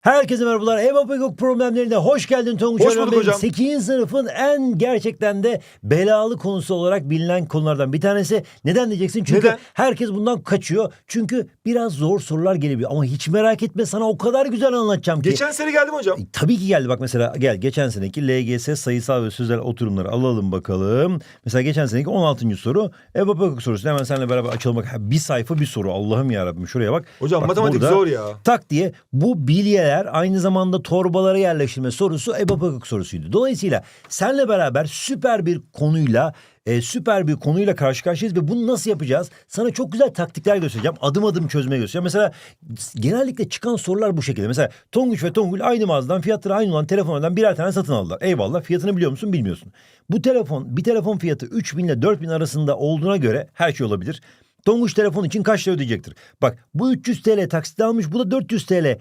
Herkese merhabalar. Eva Pekok problemlerine hoş geldin Tonguç Hoş bulduk hocam. 8. sınıfın en gerçekten de belalı konusu olarak bilinen konulardan bir tanesi. Neden diyeceksin? Çünkü Neden? herkes bundan kaçıyor. Çünkü biraz zor sorular gelebiliyor. Ama hiç merak etme sana o kadar güzel anlatacağım ki. Geçen sene geldim hocam. E, Tabii ki geldi bak mesela gel geçen seneki LGS sayısal ve sözel oturumları alalım bakalım. Mesela geçen seneki 16. soru Eva Pekok sorusu. Hemen seninle beraber açalım bak. Ha, Bir sayfa bir soru Allah'ım yarabbim şuraya bak. Hocam Bak matematik burada- zor ya. tak diye bu bilyeler aynı zamanda torbalara yerleştirme sorusu Eba Pekok sorusuydu. Dolayısıyla senle beraber süper bir konuyla e, süper bir konuyla karşı karşıyayız ve bunu nasıl yapacağız? Sana çok güzel taktikler göstereceğim. Adım adım çözmeye göstereceğim. Mesela genellikle çıkan sorular bu şekilde. Mesela Tonguç ve Tongül aynı mağazadan fiyatları aynı olan telefonlardan birer tane satın aldılar. Eyvallah fiyatını biliyor musun bilmiyorsun. Bu telefon bir telefon fiyatı 3000 ile 4000 arasında olduğuna göre her şey olabilir. Tonguç telefon için kaç lira ödeyecektir? Bak bu 300 TL taksit almış bu da 400 TL e,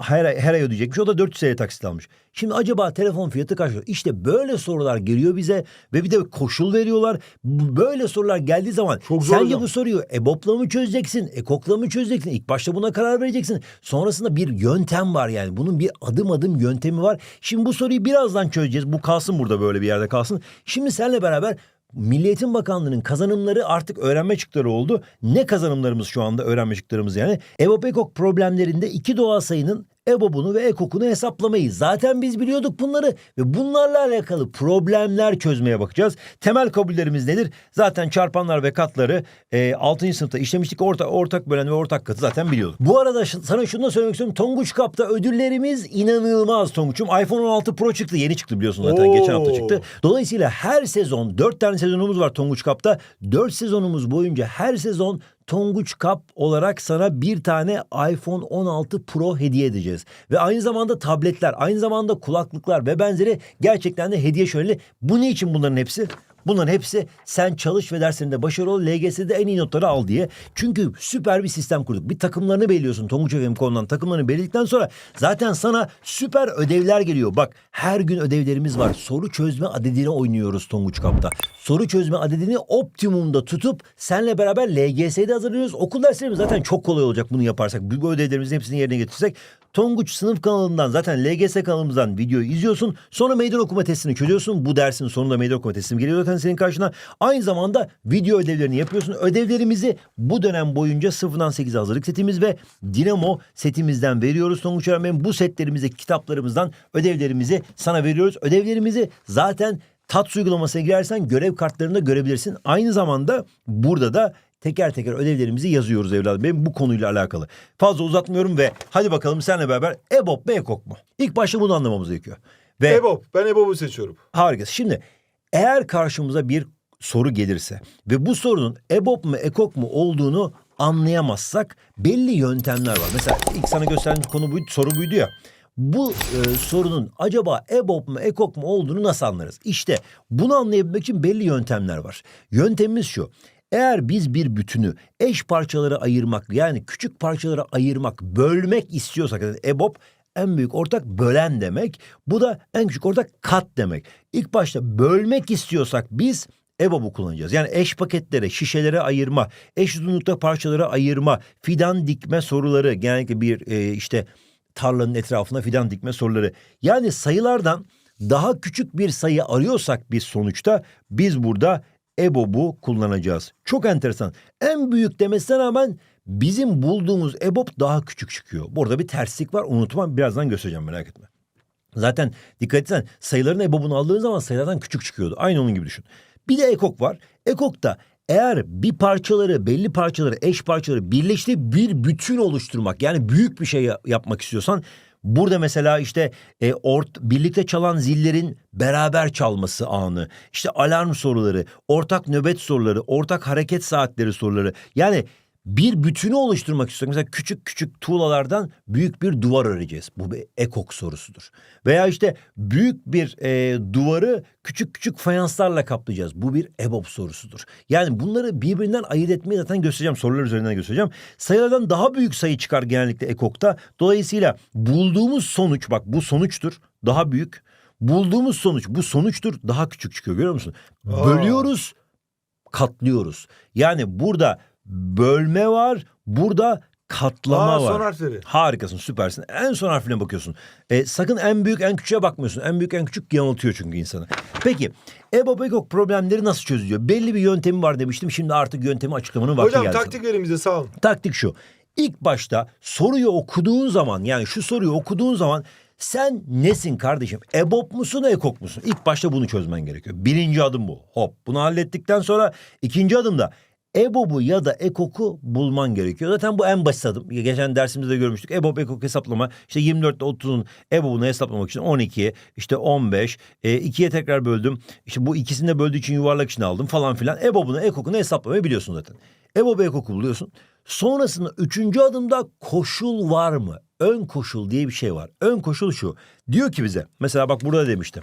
her, ay, her ay ödeyecekmiş. O da 400 TL taksit almış. Şimdi acaba telefon fiyatı kaç lira? İşte böyle sorular geliyor bize ve bir de koşul veriyorlar. Böyle sorular geldiği zaman Çok zor sence hocam. bu soruyu EBOB'la mı çözeceksin? EKOK'la mı çözeceksin? İlk başta buna karar vereceksin. Sonrasında bir yöntem var yani. Bunun bir adım adım yöntemi var. Şimdi bu soruyu birazdan çözeceğiz. Bu kalsın burada böyle bir yerde kalsın. Şimdi seninle beraber Milliyetin Bakanlığı'nın kazanımları artık öğrenme çıktıları oldu. Ne kazanımlarımız şu anda öğrenme çıktılarımız yani? EBOB EKOK problemlerinde iki doğal sayının EBOB'unu ve EKOK'unu hesaplamayı. Zaten biz biliyorduk bunları ve bunlarla alakalı problemler çözmeye bakacağız. Temel kabullerimiz nedir? Zaten çarpanlar ve katları e, 6. sınıfta işlemiştik. Orta, ortak bölen ve ortak katı zaten biliyorduk. Bu arada sana şunu da söylemek istiyorum. Tonguç Kap'ta ödüllerimiz inanılmaz Tonguç'um. iPhone 16 Pro çıktı. Yeni çıktı biliyorsun zaten. Oo. Geçen hafta çıktı. Dolayısıyla her sezon 4 tane sezonumuz var Tonguç Kap'ta. 4 sezonumuz boyunca her sezon Tonguç Kap olarak sana bir tane iPhone 16 Pro hediye edeceğiz. Ve aynı zamanda tabletler, aynı zamanda kulaklıklar ve benzeri gerçekten de hediye şöyle. Bu ne için bunların hepsi? Bunların hepsi sen çalış ve derslerinde başarılı ol, LGS'de en iyi notları al diye. Çünkü süper bir sistem kurduk. Bir takımlarını belirliyorsun Tonguç FM.com'dan takımlarını belirledikten sonra zaten sana süper ödevler geliyor. Bak her gün ödevlerimiz var. Soru çözme adedini oynuyoruz Tonguç Kap'ta. Soru çözme adedini optimumda tutup senle beraber LGS'de hazırlıyoruz. Okul derslerimiz zaten çok kolay olacak bunu yaparsak. Bu ödevlerimizin hepsini yerine getirsek. Tonguç sınıf kanalından zaten LGS kanalımızdan videoyu izliyorsun. Sonra meydan okuma testini çözüyorsun. Bu dersin sonunda meydan okuma testim geliyor zaten senin karşına. Aynı zamanda video ödevlerini yapıyorsun. Ödevlerimizi bu dönem boyunca sıfırdan 8'e hazırlık setimiz ve Dinamo setimizden veriyoruz. Tonguç Öğrenmeyin bu setlerimizi kitaplarımızdan ödevlerimizi sana veriyoruz. Ödevlerimizi zaten TATS uygulamasına girersen görev kartlarında görebilirsin. Aynı zamanda burada da teker teker ödevlerimizi yazıyoruz evladım. Benim bu konuyla alakalı. Fazla uzatmıyorum ve hadi bakalım seninle beraber EBOB mu EKOK mu? İlk başta bunu anlamamız gerekiyor. Ve EBOB. Ben EBOB'u seçiyorum. Harikası. Şimdi eğer karşımıza bir soru gelirse ve bu sorunun EBOB mu EKOK mu olduğunu anlayamazsak belli yöntemler var. Mesela ilk sana gösterdiğim konu buydu, soru buydu ya. Bu e, sorunun acaba EBOB mu EKOK mu olduğunu nasıl anlarız? İşte bunu anlayabilmek için belli yöntemler var. Yöntemimiz şu. Eğer biz bir bütünü eş parçalara ayırmak yani küçük parçalara ayırmak, bölmek istiyorsak yani EBOB en büyük ortak bölen demek. Bu da en küçük ortak kat demek. İlk başta bölmek istiyorsak biz EBOB'u kullanacağız. Yani eş paketlere, şişelere ayırma, eş uzunlukta parçalara ayırma, fidan dikme soruları genellikle bir e, işte tarlanın etrafına fidan dikme soruları. Yani sayılardan daha küçük bir sayı arıyorsak biz sonuçta biz burada EBOB'u kullanacağız. Çok enteresan. En büyük demesine rağmen bizim bulduğumuz EBOB daha küçük çıkıyor. Burada bir terslik var unutma birazdan göstereceğim merak etme. Zaten dikkat etsen sayıların EBOB'unu aldığın zaman sayılardan küçük çıkıyordu. Aynı onun gibi düşün. Bir de ekok var. Ekok'ta eğer bir parçaları, belli parçaları, eş parçaları birleştirip bir bütün oluşturmak yani büyük bir şey ya- yapmak istiyorsan Burada mesela işte e, ort birlikte çalan zillerin beraber çalması anı, işte alarm soruları, ortak nöbet soruları, ortak hareket saatleri soruları. Yani bir bütünü oluşturmak istiyorsak mesela küçük küçük tuğlalardan büyük bir duvar öreceğiz. Bu bir ekok sorusudur. Veya işte büyük bir e, duvarı küçük küçük fayanslarla kaplayacağız. Bu bir EBOB sorusudur. Yani bunları birbirinden ayırt etmeyi zaten göstereceğim. Sorular üzerinden göstereceğim. Sayılardan daha büyük sayı çıkar genellikle ekokta. Dolayısıyla bulduğumuz sonuç bak bu sonuçtur. Daha büyük. Bulduğumuz sonuç bu sonuçtur. Daha küçük çıkıyor görüyor musun? Aa. Bölüyoruz katlıyoruz. Yani burada bölme var, burada katlama Aa, var. son harfleri. Harikasın, süpersin. En son harfine bakıyorsun. E, sakın en büyük, en küçüğe bakmıyorsun. En büyük, en küçük yanıltıyor çünkü insanı. Peki, EBOB EKOK problemleri nasıl çözülüyor? Belli bir yöntemi var demiştim. Şimdi artık yöntemi açıklamanın vakti Hocam geldi. taktik verin bize sağ olun. Taktik şu. İlk başta soruyu okuduğun zaman yani şu soruyu okuduğun zaman sen nesin kardeşim? EBOB musun, EKOK musun? İlk başta bunu çözmen gerekiyor. Birinci adım bu. Hop bunu hallettikten sonra ikinci adımda EBOB'u ya da EKOK'u bulman gerekiyor. Zaten bu en basit adım. Geçen dersimizde de görmüştük. EBOB, EKOK hesaplama. İşte 24 ile 30'un EBOB'unu hesaplamak için 12, işte 15, e, 2'ye tekrar böldüm. İşte bu ikisini de böldüğü için yuvarlak içine aldım falan filan. EBOB'unu, EKOK'unu hesaplamayı biliyorsun zaten. EBOB, EKOK'u buluyorsun. Sonrasında üçüncü adımda koşul var mı? Ön koşul diye bir şey var. Ön koşul şu. Diyor ki bize mesela bak burada demiştim.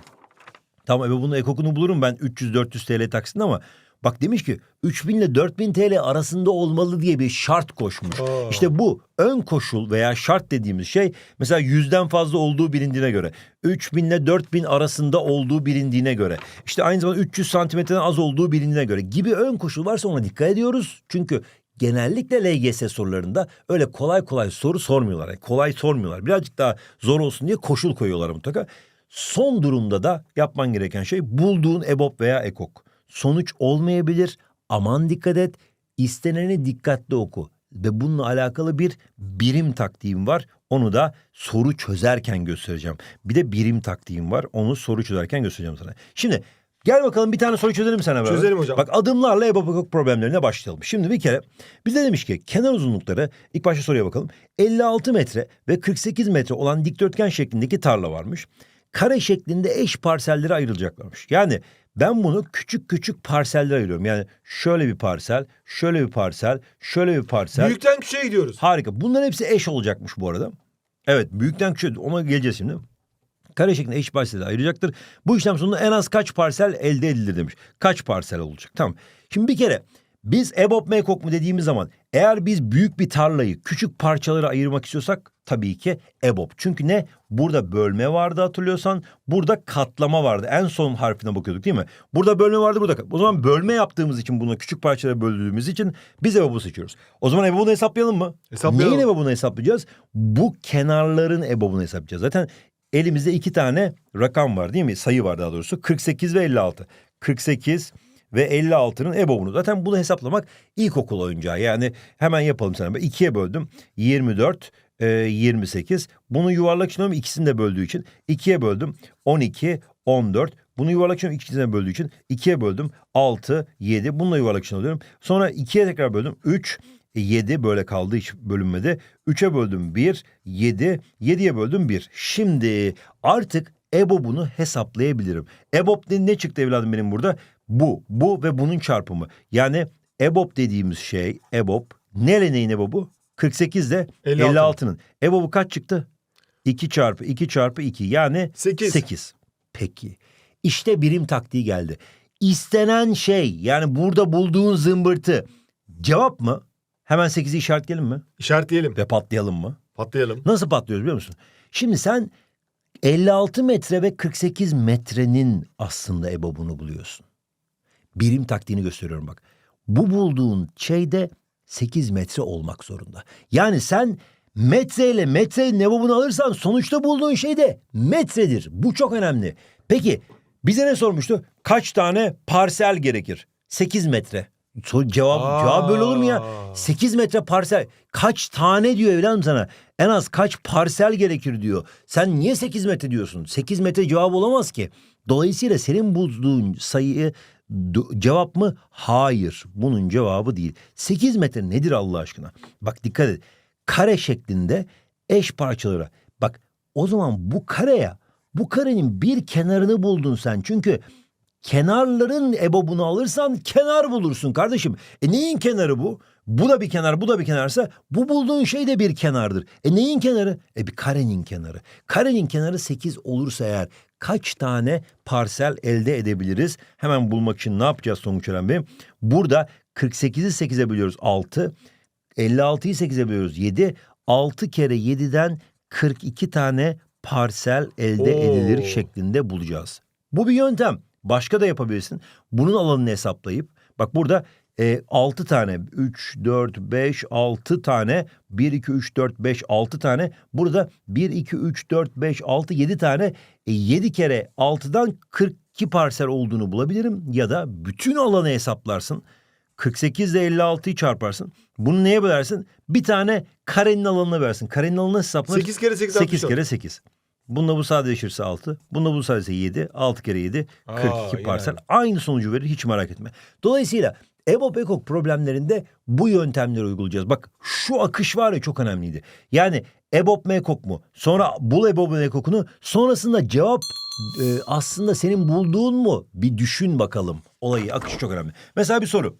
Tamam ebe bunun ekokunu bulurum ben 300-400 TL taksinde ama bak demiş ki 3000 ile 4000 TL arasında olmalı diye bir şart koşmuş. Aa. İşte bu ön koşul veya şart dediğimiz şey mesela yüzden fazla olduğu bilindiğine göre 3000 ile 4000 arasında olduğu bilindiğine göre işte aynı zamanda 300 santimetreden az olduğu bilindiğine göre gibi ön koşul varsa ona dikkat ediyoruz. Çünkü genellikle LGS sorularında öyle kolay kolay soru sormuyorlar. Yani kolay sormuyorlar. Birazcık daha zor olsun diye koşul koyuyorlar mutlaka. Son durumda da yapman gereken şey bulduğun EBOB veya EKOK. Sonuç olmayabilir. Aman dikkat et. İsteneni dikkatli oku. Ve bununla alakalı bir birim taktiğim var. Onu da soru çözerken göstereceğim. Bir de birim taktiğim var. Onu soru çözerken göstereceğim sana. Şimdi gel bakalım bir tane soru çözelim sana beraber. Çözelim hocam. Bak adımlarla EBOB EKOK problemlerine başlayalım. Şimdi bir kere bize demiş ki kenar uzunlukları ilk başta soruya bakalım. 56 metre ve 48 metre olan dikdörtgen şeklindeki tarla varmış. Kare şeklinde eş parsellere ayrılacaklarmış. Yani ben bunu küçük küçük parsellere ayırıyorum. Yani şöyle bir parsel, şöyle bir parsel, şöyle bir parsel. Büyükten küçüğe gidiyoruz. Harika. Bunların hepsi eş olacakmış bu arada. Evet büyükten küçüğe ona geleceğiz şimdi. Kare şeklinde eş parselde ayıracaktır. Bu işlem sonunda en az kaç parsel elde edilir demiş. Kaç parsel olacak? Tamam. Şimdi bir kere biz EBOB mu EKOK mu dediğimiz zaman eğer biz büyük bir tarlayı küçük parçalara ayırmak istiyorsak tabii ki EBOB. Çünkü ne? Burada bölme vardı hatırlıyorsan. Burada katlama vardı. En son harfine bakıyorduk değil mi? Burada bölme vardı burada. O zaman bölme yaptığımız için bunu küçük parçalara böldüğümüz için biz EBOB'u seçiyoruz. O zaman EBOB'unu hesaplayalım mı? Hesaplayalım. Neyin EBOB'unu hesaplayacağız? Bu kenarların EBOB'unu hesaplayacağız. Zaten elimizde iki tane rakam var değil mi? Sayı var daha doğrusu. 48 ve 56. 48 ve 56'nın EBOB'unu. Zaten bunu hesaplamak ilkokul oyuncağı. Yani hemen yapalım sana. Ben ikiye böldüm. 24, e, 28. Bunu yuvarlak için alıyorum ikisini de böldüğü için. ikiye böldüm. 12, 14. Bunu yuvarlak için ikisini de böldüğü için. ikiye böldüm. 6, 7. Bununla yuvarlak için alıyorum. Sonra ikiye tekrar böldüm. 3, 7 böyle kaldı hiç bölünmedi. 3'e böldüm 1, 7, 7'ye böldüm 1. Şimdi artık EBOB'unu hesaplayabilirim. EBOB ne çıktı evladım benim burada? Bu, bu ve bunun çarpımı. Yani EBOB dediğimiz şey, EBOB, nere neyin EBOB'u? 48 ile 56. 56'nın. EBOB'u kaç çıktı? 2 çarpı 2 çarpı 2 yani Sekiz. 8. Peki. İşte birim taktiği geldi. İstenen şey yani burada bulduğun zımbırtı cevap mı? Hemen 8'i işaretleyelim mi? İşaretleyelim. Ve patlayalım mı? Patlayalım. Nasıl patlıyoruz biliyor musun? Şimdi sen 56 metre ve 48 metrenin aslında ebobunu buluyorsun. Birim taktiğini gösteriyorum bak. Bu bulduğun şey de 8 metre olmak zorunda. Yani sen metreyle metrenin ebobunu alırsan sonuçta bulduğun şey de metredir. Bu çok önemli. Peki bize ne sormuştu? Kaç tane parsel gerekir? 8 metre. Sor, cevap, Aa. cevap böyle olur mu ya? 8 metre parsel. Kaç tane diyor evladım sana? En az kaç parsel gerekir diyor. Sen niye 8 metre diyorsun? 8 metre cevap olamaz ki. Dolayısıyla senin bulduğun sayı do- cevap mı? Hayır. Bunun cevabı değil. 8 metre nedir Allah aşkına? Bak dikkat et. Kare şeklinde eş parçalara. Bak o zaman bu kareye bu karenin bir kenarını buldun sen. Çünkü kenarların ebobunu alırsan kenar bulursun kardeşim. E neyin kenarı bu? Bu da bir kenar, bu da bir kenarsa bu bulduğun şey de bir kenardır. E neyin kenarı? E bir karenin kenarı. Karenin kenarı 8 olursa eğer kaç tane parsel elde edebiliriz? Hemen bulmak için ne yapacağız sonuç Eren Bey? Burada 48'i 8'e bölüyoruz 6. 56'yı 8'e bölüyoruz 7. 6 kere 7'den 42 tane parsel elde Oo. edilir şeklinde bulacağız. Bu bir yöntem. Başka da yapabilirsin. Bunun alanını hesaplayıp bak burada e, 6 tane 3, 4, 5, 6 tane 1, 2, 3, 4, 5, 6 tane. Burada 1, 2, 3, 4, 5, 6, 7 tane. E, 7 kere 6'dan 42 parsel olduğunu bulabilirim. Ya da bütün alanı hesaplarsın. 48 ile 56'yı çarparsın. Bunu neye bölersin? Bir tane karenin alanına versin. Karenin alanına hesaplar. 8 kere 8 8 64. kere 8. Bununla bu sadeleşirse 6. Bununla bu sadeleşirse 7. 6 kere 7. Aa, 42 parsel. yani. Aynı sonucu verir hiç merak etme. Dolayısıyla EBOB EKOK problemlerinde bu yöntemleri uygulayacağız. Bak şu akış var ya çok önemliydi. Yani EBOB mu EKOK mu? Sonra bul EBOB EKOK'unu. Sonrasında cevap e, aslında senin bulduğun mu? Bir düşün bakalım. Olayı akışı çok önemli. Mesela bir soru.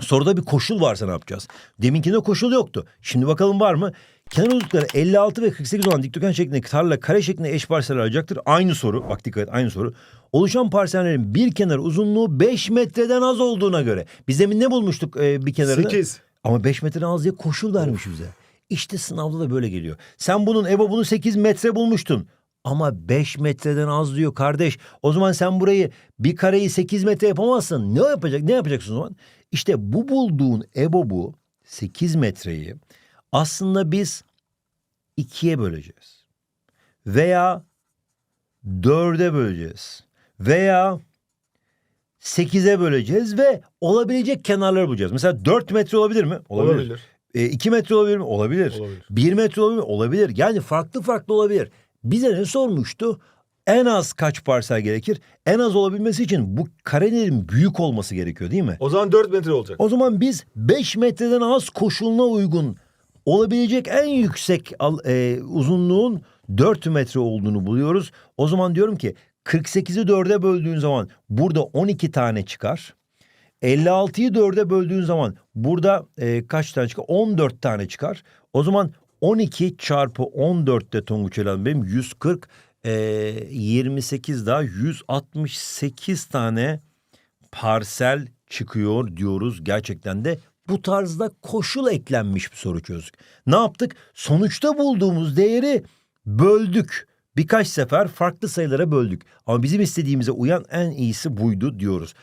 Soruda bir koşul varsa ne yapacağız? Deminkinde koşul yoktu. Şimdi bakalım var mı? Kenar uzunlukları 56 ve 48 olan dikdörtgen şeklindeki tarla kare şeklinde eş parseller alacaktır. Aynı soru. Bak dikkat et aynı soru. Oluşan parsellerin bir kenar uzunluğu 5 metreden az olduğuna göre. Biz demin ne bulmuştuk e, bir kenarını? 8. Ama 5 metreden az diye koşul vermiş bize. İşte sınavda da böyle geliyor. Sen bunun EBO bunu 8 metre bulmuştun. Ama 5 metreden az diyor kardeş. O zaman sen burayı bir kareyi 8 metre yapamazsın. Ne yapacak? Ne yapacaksın o zaman? İşte bu bulduğun EBO bu 8 metreyi aslında biz ikiye böleceğiz. Veya dörde böleceğiz. Veya 8'e böleceğiz ve olabilecek kenarları bulacağız. Mesela 4 metre olabilir mi? Olabilir. E, 2 metre olabilir mi? Olabilir. Olabilir. 1 metre olabilir mi? Olabilir. Yani farklı farklı olabilir. Bize ne sormuştu? En az kaç parsel gerekir? En az olabilmesi için bu karenin büyük olması gerekiyor değil mi? O zaman 4 metre olacak. O zaman biz 5 metreden az koşuluna uygun olabilecek en yüksek e, uzunluğun 4 metre olduğunu buluyoruz. O zaman diyorum ki 48'i 4'e böldüğün zaman burada 12 tane çıkar. 56'yı 4'e böldüğün zaman burada e, kaç tane çıkar? 14 tane çıkar. O zaman 12 çarpı 14'te Tonguç Elan benim 140 e, 28 daha 168 tane parsel çıkıyor diyoruz gerçekten de bu tarzda koşul eklenmiş bir soru çözdük. Ne yaptık? Sonuçta bulduğumuz değeri böldük. Birkaç sefer farklı sayılara böldük. Ama bizim istediğimize uyan en iyisi buydu diyoruz.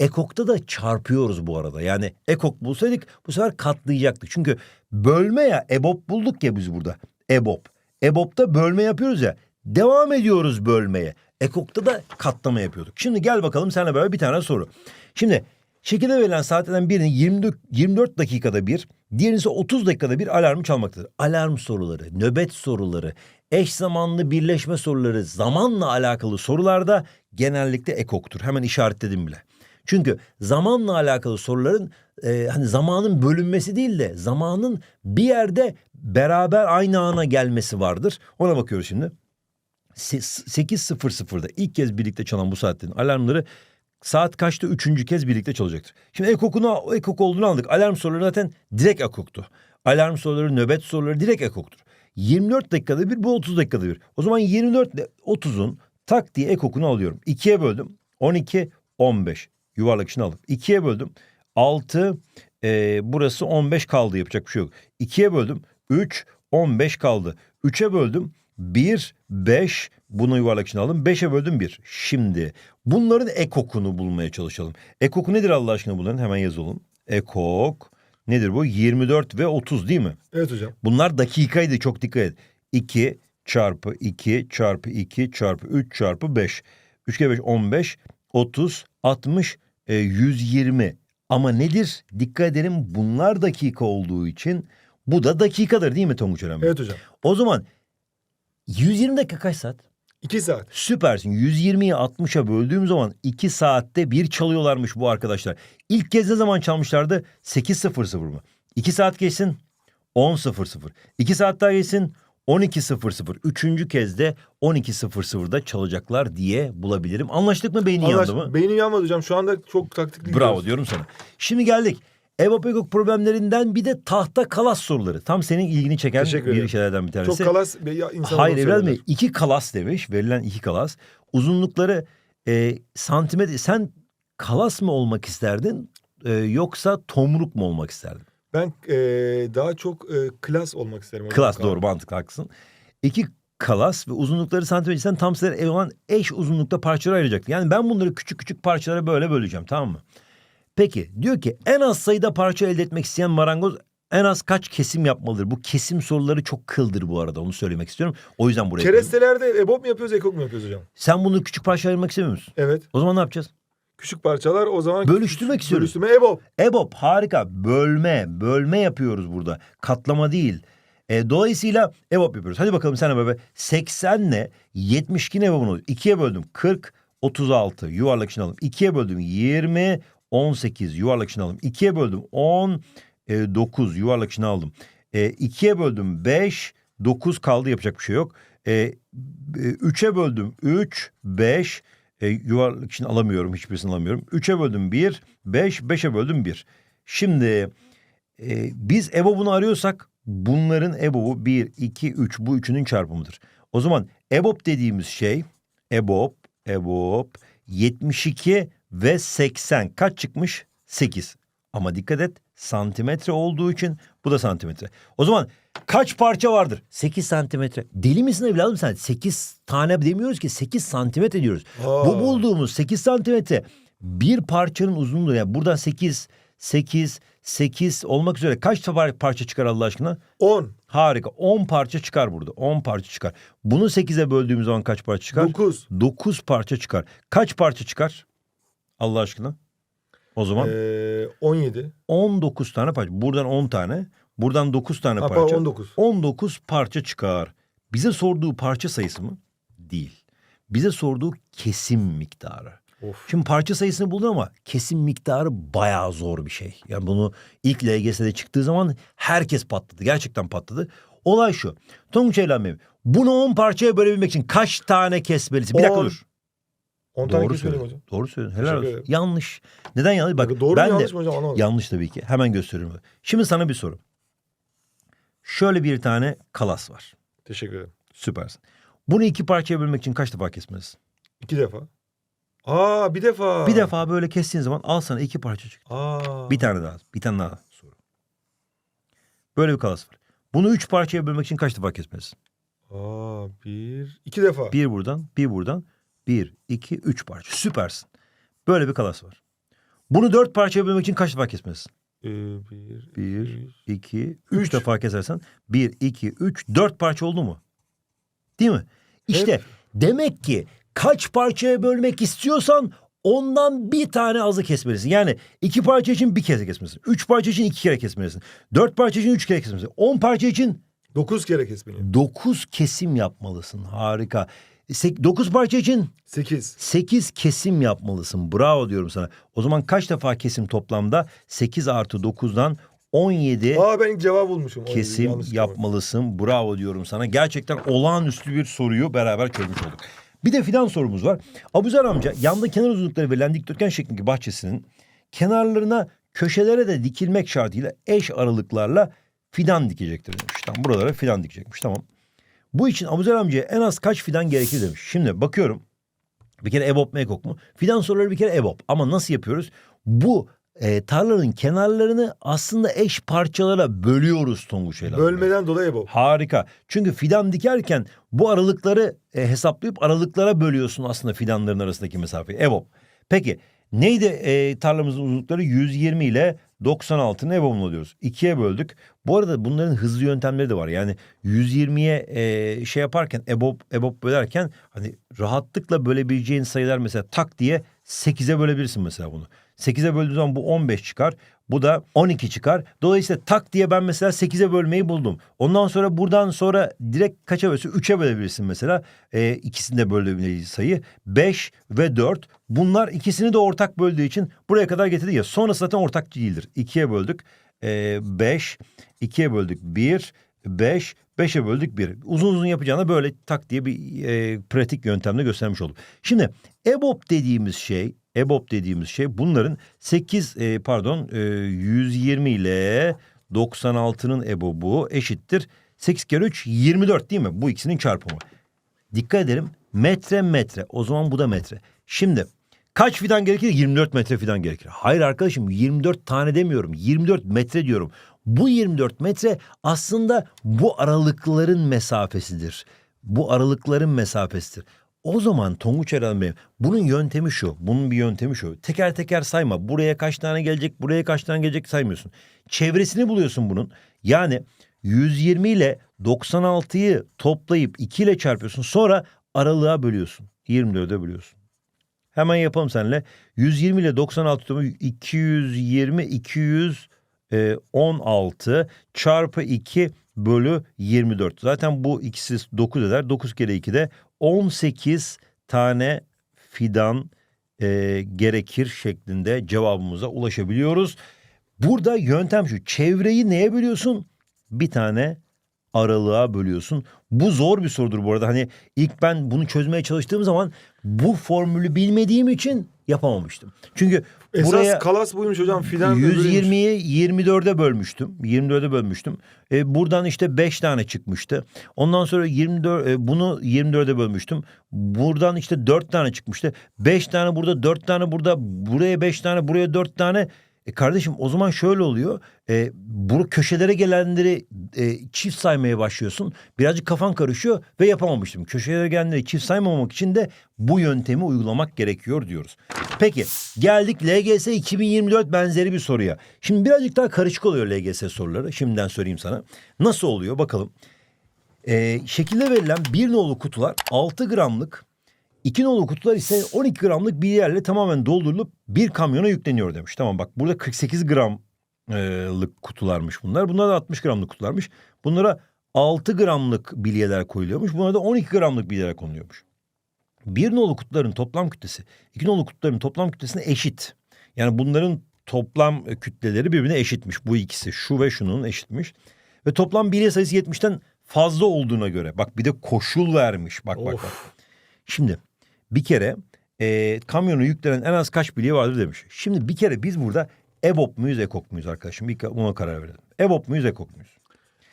Ekok'ta da çarpıyoruz bu arada. Yani ekok bulsaydık bu sefer katlayacaktık. Çünkü bölme ya EBOB bulduk ya biz burada. EBOB. EBOB'da bölme yapıyoruz ya. Devam ediyoruz bölmeye. Ekok'ta da katlama yapıyorduk. Şimdi gel bakalım seninle beraber bir tane soru. Şimdi şekilde verilen saatlerden birinin 24, 24 dakikada bir, diğerinin ise 30 dakikada bir alarmı çalmaktadır. Alarm soruları, nöbet soruları, eş zamanlı birleşme soruları, zamanla alakalı sorularda genellikle ekoktur. Hemen işaretledim bile. Çünkü zamanla alakalı soruların e, hani zamanın bölünmesi değil de zamanın bir yerde beraber aynı ana gelmesi vardır. Ona bakıyoruz şimdi. Se- 8.00'da ilk kez birlikte çalan bu saatlerin alarmları saat kaçta üçüncü kez birlikte çalacaktır. Şimdi ekokunu ekok olduğunu aldık. Alarm soruları zaten direkt ekoktu. Alarm soruları, nöbet soruları direkt ekoktur. 24 dakikada bir, bu 30 dakikada bir. O zaman 24 ile 30'un tak diye ekokunu alıyorum. 2'ye böldüm. 12, 15. Yuvarlak içine alıp 2'ye böldüm. 6, e, burası 15 kaldı yapacak bir şey yok. 2'ye böldüm. 3, 15 kaldı. 3'e böldüm. 1, 5 bunu yuvarlak içine aldım. 5'e böldüm 1. Şimdi bunların ekokunu bulmaya çalışalım. Ekoku nedir Allah aşkına bunların? Hemen yazalım. Ekok nedir bu? 24 ve 30 değil mi? Evet hocam. Bunlar dakikaydı çok dikkat et. 2 çarpı 2 çarpı 2 çarpı 3 çarpı 5. 3 kere 5 15, 30, 60, e, 120. Ama nedir? Dikkat edelim bunlar dakika olduğu için bu da dakikadır değil mi Tonguç Ören Bey? Evet hocam. O zaman 120 dakika kaç saat? 2 saat. Süpersin. 120'yi 60'a böldüğüm zaman 2 saatte bir çalıyorlarmış bu arkadaşlar. İlk kez ne zaman çalmışlardı? 8.00 mı? 2 saat geçsin 10.00. 2 saat daha geçsin 12.00. Üçüncü kez de 12.00'da çalacaklar diye bulabilirim. Anlaştık mı? Beynin yandı mı? Anlaş- Beynim yanmadı hocam. Şu anda çok taktikli Bravo gidiyoruz. diyorum sana. Şimdi geldik. EBOB EGOK problemlerinden bir de tahta kalas soruları. Tam senin ilgini çeken bir şeylerden bir tanesi. Çok kalas insan Hayır söylediler. Bey iki kalas demiş verilen iki kalas. Uzunlukları e, santimetre sen kalas mı olmak isterdin e, yoksa tomruk mu olmak isterdin? Ben e, daha çok e, klas olmak isterim. Klas doğru mantıklı haklısın. İki kalas ve uzunlukları santimetre sen tam sayıları olan eş uzunlukta parçalara ayıracaktın. Yani ben bunları küçük küçük parçalara böyle böleceğim tamam mı? Peki diyor ki en az sayıda parça elde etmek isteyen marangoz en az kaç kesim yapmalıdır? Bu kesim soruları çok kıldır bu arada onu söylemek istiyorum. O yüzden buraya. Kerestelerde EBOB mu yapıyoruz, ekok mu yapıyoruz hocam? Sen bunu küçük parçaya ayırmak istemiyor musun? Evet. O zaman ne yapacağız? Küçük parçalar o zaman... Bölüştürmek istiyoruz. Bölüştürme EBOB. EBOB harika. Bölme. Bölme yapıyoruz burada. Katlama değil. E, dolayısıyla EBOB yapıyoruz. Hadi bakalım sen bebe. 80 ile 72 ne EBOB'un oluyor? 2'ye böldüm 40, 36 yuvarlak için aldım. 2'ye böldüm 20, 18 yuvarlak için aldım. 2'ye böldüm 10, e, 9 yuvarlak için aldım. E, 2'ye böldüm 5, 9 kaldı yapacak bir şey yok. E, 3'e böldüm 3, 5, e, yuvarlak için alamıyorum hiçbirisini alamıyorum. 3'e böldüm 1, 5, 5'e böldüm 1. Şimdi e, biz EBOB'unu arıyorsak bunların EBOB'u 1, 2, 3 bu üçünün çarpımıdır. O zaman EBOB dediğimiz şey EBOB, EBOB 72 ve 80 kaç çıkmış? 8. Ama dikkat et santimetre olduğu için bu da santimetre. O zaman kaç parça vardır? 8 santimetre. Deli misin evladım sen? 8 tane demiyoruz ki 8 santimetre diyoruz. Aa. Bu bulduğumuz 8 santimetre bir parçanın uzunluğu. Yani buradan 8, 8, 8 olmak üzere kaç parça çıkar Allah aşkına? 10, Harika. 10 parça çıkar burada. 10 parça çıkar. Bunu 8'e böldüğümüz zaman kaç parça çıkar? 9, 9 parça çıkar. Kaç parça çıkar? Allah aşkına. O zaman ee, 17. 19 tane parça. Buradan 10 tane. Buradan 9 tane Ha, parça. pardon, 19. 19 parça çıkar. Bize sorduğu parça sayısı mı? Değil. Bize sorduğu kesim miktarı. Of. Şimdi parça sayısını buldun ama kesim miktarı bayağı zor bir şey. Yani bunu ilk LGS'de çıktığı zaman herkes patladı. Gerçekten patladı. Olay şu. Tonguç Eylem Bey, bunu 10 parçaya bölebilmek için kaç tane kesmelisin? Bir dakika On. dur. 10 tane Doğru söylüyorsun. hocam. Doğru söylüyorsun. Helal Teşekkür olsun. ederim. Yanlış. Neden yanlış? Bak Doğru ben de yanlış mı hocam anlamadım. yanlış tabii ki. Hemen gösteriyorum. Şimdi sana bir soru. Şöyle bir tane kalas var. Teşekkür ederim. Süpersin. Bunu iki parçaya bölmek için kaç defa kesmelisin? İki defa. Aa bir defa. Bir defa böyle kestiğin zaman al sana iki parça çık. Aa. Bir tane daha. Bir tane daha soru. Böyle bir kalas var. Bunu üç parçaya bölmek için kaç defa kesmelisin? Aa bir. iki defa. Bir buradan, bir buradan. Bir, iki, üç parça. Süpersin. Böyle bir kalas var. Bunu dört parçaya bölmek için kaç defa kesmelisin? Ee, bir. Bir, iki, iki, üç, Üç. defa kesersen bir, iki, üç, dört parça oldu mu? Değil mi? İşte Evet. demek ki kaç parçaya bölmek istiyorsan ondan bir tane azı kesmelisin. Yani iki parça için bir kere kesmelisin. Üç parça için iki kere kesmelisin. Dört parça için üç kere kesmelisin. On parça için Dokuz kere kesmeliyim. dokuz kesim yapmalısın. Harika. Sek- Dokuz parça için Sekiz. 8 kesim yapmalısın. Bravo diyorum sana. O zaman kaç defa kesim toplamda? 8 artı 9'dan 17 Aa ben cevap bulmuşum. Kesim yanlış yapmalısın. Bravo diyorum sana. Gerçekten olağanüstü bir soruyu beraber çözmüş olduk. Bir de fidan sorumuz var. Abuzer amca yanda kenar uzunlukları verilen dikdörtgen şeklindeki bahçesinin kenarlarına köşelere de dikilmek şartıyla eş aralıklarla fidan dikecektir demiş. Tamam buralara fidan dikecekmiş tamam. Bu için Abuzer amcaya en az kaç fidan gerekir demiş. Şimdi bakıyorum. Bir kere EBOB mu EKOK mu? Fidan soruları bir kere EBOB. Ama nasıl yapıyoruz? Bu e, tarlanın kenarlarını aslında eş parçalara bölüyoruz Tonguç Eylan. Bölmeden dolayı bu. Harika. Çünkü fidan dikerken bu aralıkları e, hesaplayıp aralıklara bölüyorsun aslında fidanların arasındaki mesafeyi. EBOB. Peki neydi e, tarlamızın uzunlukları? 120 ile 96'nın EBOB'unu alıyoruz. İkiye böldük. Bu arada bunların hızlı yöntemleri de var. Yani 120'ye e, şey yaparken EBOB, EBOB bölerken hani rahatlıkla bölebileceğin sayılar mesela tak diye 8'e bölebilirsin mesela bunu. 8'e böldüğün zaman bu 15 çıkar. Bu da 12 çıkar. Dolayısıyla tak diye ben mesela 8'e bölmeyi buldum. Ondan sonra buradan sonra direkt kaça bölürsün? 3'e bölebilirsin mesela. Ee, ikisini de bölebileceği sayı. 5 ve 4. Bunlar ikisini de ortak böldüğü için buraya kadar getirdi ya. Sonrası zaten ortak değildir. 2'ye böldük. 5. 2'ye böldük 1. 5. 5'e böldük 1. Uzun uzun yapacağına böyle tak diye bir e, pratik yöntemle göstermiş oldum. Şimdi EBOB dediğimiz şey EBOB dediğimiz şey bunların 8 e, pardon e, 120 ile 96'nın EBOB'u eşittir. 8 kere 3 24 değil mi? Bu ikisinin çarpımı. Dikkat edelim metre metre o zaman bu da metre. Şimdi kaç fidan gerekir? 24 metre fidan gerekir. Hayır arkadaşım 24 tane demiyorum 24 metre diyorum. Bu 24 metre aslında bu aralıkların mesafesidir. Bu aralıkların mesafesidir. O zaman Tonguç Eren Bey bunun yöntemi şu. Bunun bir yöntemi şu. Teker teker sayma. Buraya kaç tane gelecek, buraya kaç tane gelecek saymıyorsun. Çevresini buluyorsun bunun. Yani 120 ile 96'yı toplayıp 2 ile çarpıyorsun. Sonra aralığa bölüyorsun. 24'e bölüyorsun. Hemen yapalım seninle. 120 ile 96 toplamı 220 216 çarpı 2 bölü 24. Zaten bu ikisi 9 eder. 9 kere 2 de 18 tane fidan e, gerekir şeklinde cevabımıza ulaşabiliyoruz. Burada yöntem şu. Çevreyi neye bölüyorsun? Bir tane aralığa bölüyorsun. Bu zor bir sorudur bu arada. Hani ilk ben bunu çözmeye çalıştığım zaman bu formülü bilmediğim için yapamamıştım. Çünkü Esas buraya kalas buymuş hocam. Öbürüymüş. 120'yi 24'e bölmüştüm. 24'e bölmüştüm. E, buradan işte 5 tane çıkmıştı. Ondan sonra 24 e, bunu 24'e bölmüştüm. Buradan işte 4 tane çıkmıştı. 5 tane burada, 4 tane burada, buraya 5 tane, buraya 4 tane. E kardeşim o zaman şöyle oluyor. E, bu köşelere gelenleri e, çift saymaya başlıyorsun. Birazcık kafan karışıyor ve yapamamıştım. Köşelere gelenleri çift saymamak için de bu yöntemi uygulamak gerekiyor diyoruz. Peki geldik LGS 2024 benzeri bir soruya. Şimdi birazcık daha karışık oluyor LGS soruları. Şimdiden söyleyeyim sana. Nasıl oluyor bakalım. E, şekilde verilen bir nolu kutular 6 gramlık, iki nolu kutular ise 12 gramlık bir yerle tamamen doldurulup bir kamyona yükleniyor demiş. Tamam bak burada 48 gramlık kutularmış bunlar. Bunlar da 60 gramlık kutularmış. Bunlara 6 gramlık bilyeler koyuluyormuş. Bunlara da 12 gramlık bilyeler konuluyormuş. Bir nolu kutuların toplam kütlesi iki nolu kutuların toplam kütlesine eşit. Yani bunların toplam e, kütleleri birbirine eşitmiş. Bu ikisi şu ve şunun eşitmiş. Ve toplam bilye sayısı 70'ten fazla olduğuna göre. Bak bir de koşul vermiş. Bak bak Of. bak. Şimdi bir kere e, kamyona yüklenen en az kaç bilye vardır demiş. Şimdi bir kere biz burada EBOB muyuz EKOK muyuz arkadaşım? Bir buna karar verelim. EBOB muyuz EKOK muyuz?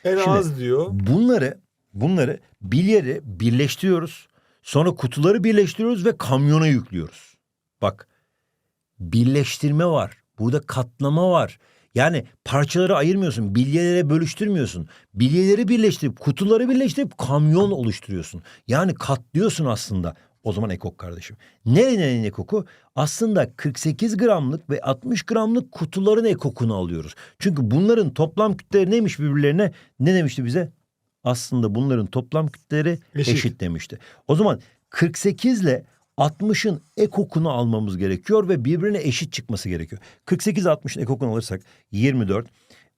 En Şimdi- az diyor. Bunları bunları bilyeleri birleştiriyoruz. Sonra kutuları birleştiriyoruz ve kamyona yüklüyoruz. Bak birleştirme var. Burada katlama var. Yani parçaları ayırmıyorsun. Bilyelere bölüştürmüyorsun. Bilyeleri birleştirip kutuları birleştirip kamyon oluşturuyorsun. Yani katlıyorsun aslında. O zaman ekok kardeşim. Nerenin ekoku? Aslında 48 gramlık ve 60 gramlık kutuların ekokunu alıyoruz. Çünkü bunların toplam kütleleri neymiş birbirlerine? Ne demişti bize? Aslında bunların toplam kütleleri Eşit. eşit, demişti. O zaman 48 ile 60'ın ekokunu almamız gerekiyor ve birbirine eşit çıkması gerekiyor. 48 ile 60'ın ekokunu alırsak 24.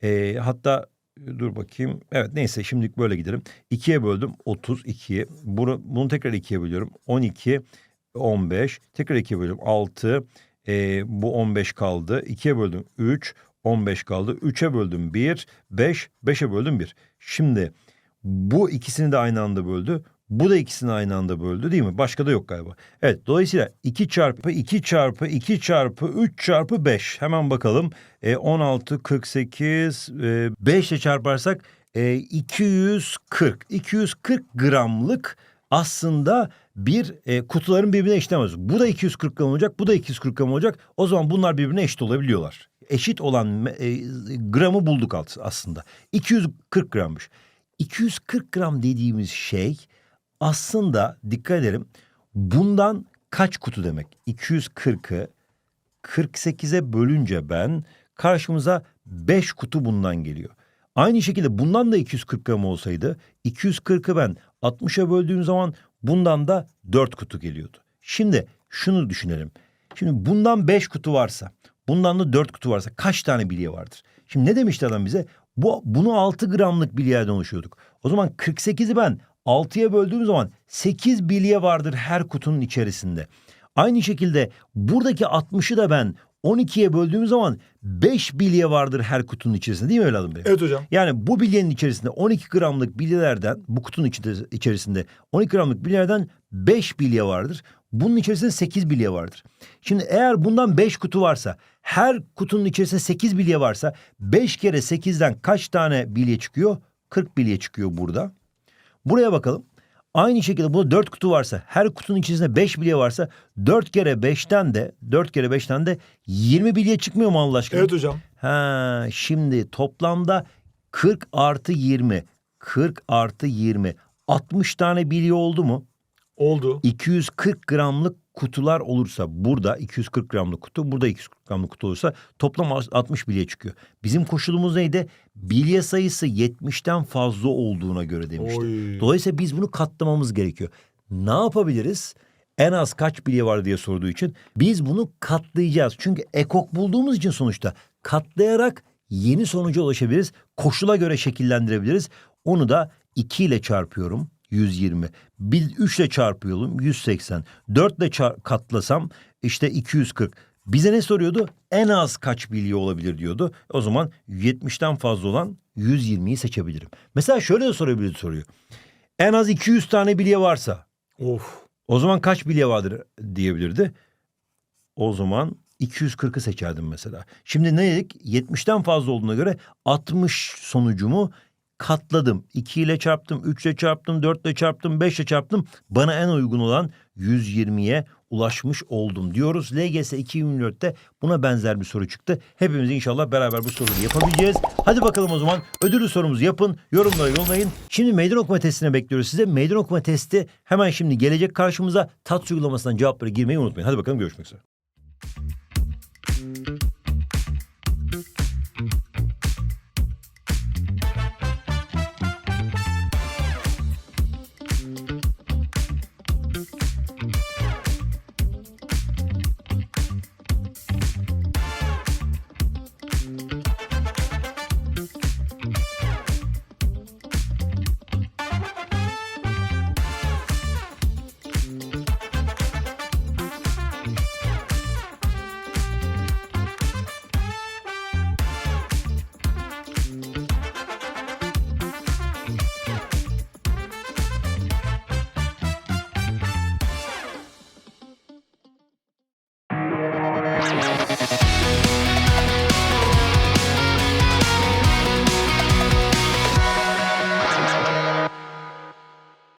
Ee, hatta dur bakayım. Evet neyse şimdilik böyle giderim. 2'ye böldüm 32'ye. Bunu, bunu tekrar 2'ye bölüyorum. 12, 15. Tekrar 2'ye böldüm 6. Ee, bu 15 kaldı. 2'ye böldüm 3. 15 kaldı. 3'e böldüm 1. 5. 5'e böldüm 1. Şimdi bu ikisini de aynı anda böldü. Bu da ikisini aynı anda böldü değil mi? Başka da yok galiba. Evet dolayısıyla 2 çarpı 2 çarpı 2 çarpı 3 çarpı 5. Hemen bakalım. E, 16, 48, e, 5 ile çarparsak e, 240. 240 gramlık aslında bir e, kutuların birbirine eşitemez. Bu da 240 gram olacak, bu da 240 gram olacak. O zaman bunlar birbirine eşit olabiliyorlar. Eşit olan e, gramı bulduk aslında. 240 grammış. 240 gram dediğimiz şey aslında dikkat edelim bundan kaç kutu demek? 240'ı 48'e bölünce ben karşımıza 5 kutu bundan geliyor. Aynı şekilde bundan da 240 gram olsaydı 240'ı ben 60'a böldüğüm zaman bundan da 4 kutu geliyordu. Şimdi şunu düşünelim. Şimdi bundan 5 kutu varsa bundan da 4 kutu varsa kaç tane bilye vardır? Şimdi ne demişti adam bize? Bu, bunu 6 gramlık bilyeden oluşuyorduk. O zaman 48'i ben 6'ya böldüğüm zaman 8 bilye vardır her kutunun içerisinde. Aynı şekilde buradaki 60'ı da ben 12'ye böldüğüm zaman 5 bilye vardır her kutunun içerisinde değil mi evladım benim? Evet hocam. Yani bu bilyenin içerisinde 12 gramlık bilyelerden bu kutunun içerisinde 12 gramlık bilyelerden 5 bilye vardır. Bunun içerisinde 8 bilye vardır. Şimdi eğer bundan 5 kutu varsa her kutunun içerisinde 8 bilye varsa 5 kere 8'den kaç tane bilye çıkıyor? 40 bilye çıkıyor burada. Buraya bakalım. Aynı şekilde burada 4 kutu varsa her kutunun içerisinde 5 bilye varsa 4 kere 5'ten de 4 kere 5'ten de 20 bilye çıkmıyor mu Allah aşkına? Evet hocam. Ha, şimdi toplamda 40 artı 20. 40 artı 20. 60 tane bilye oldu mu? Oldu. 240 gramlık kutular olursa burada 240 gramlık kutu burada 240 gramlık kutu olursa toplam 60 bilye çıkıyor. Bizim koşulumuz neydi? Bilye sayısı 70'ten fazla olduğuna göre demişti. Oy. Dolayısıyla biz bunu katlamamız gerekiyor. Ne yapabiliriz? En az kaç bilye var diye sorduğu için biz bunu katlayacağız. Çünkü ekok bulduğumuz için sonuçta katlayarak yeni sonuca ulaşabiliriz. Koşula göre şekillendirebiliriz. Onu da 2 ile çarpıyorum 120. Bir 3 ile çarpıyorum 180. 4 ile katlasam işte 240. Bize ne soruyordu? En az kaç bilye olabilir diyordu. O zaman 70'ten fazla olan 120'yi seçebilirim. Mesela şöyle de sorabilir soruyu. En az 200 tane bilye varsa Of. o zaman kaç bilye vardır diyebilirdi. O zaman 240'ı seçerdim mesela. Şimdi ne dedik? 70'ten fazla olduğuna göre 60 sonucumu katladım. 2 ile çarptım, 3 ile çarptım, 4 ile çarptım, 5 ile çarptım. Bana en uygun olan 120'ye ulaşmış oldum diyoruz. LGS 2024'te buna benzer bir soru çıktı. Hepimiz inşallah beraber bu soruyu yapabileceğiz. Hadi bakalım o zaman ödüllü sorumuzu yapın, yorumlara yollayın. Şimdi meydan okuma testine bekliyoruz size. Meydan okuma testi hemen şimdi gelecek karşımıza. TATS uygulamasından cevapları girmeyi unutmayın. Hadi bakalım görüşmek üzere.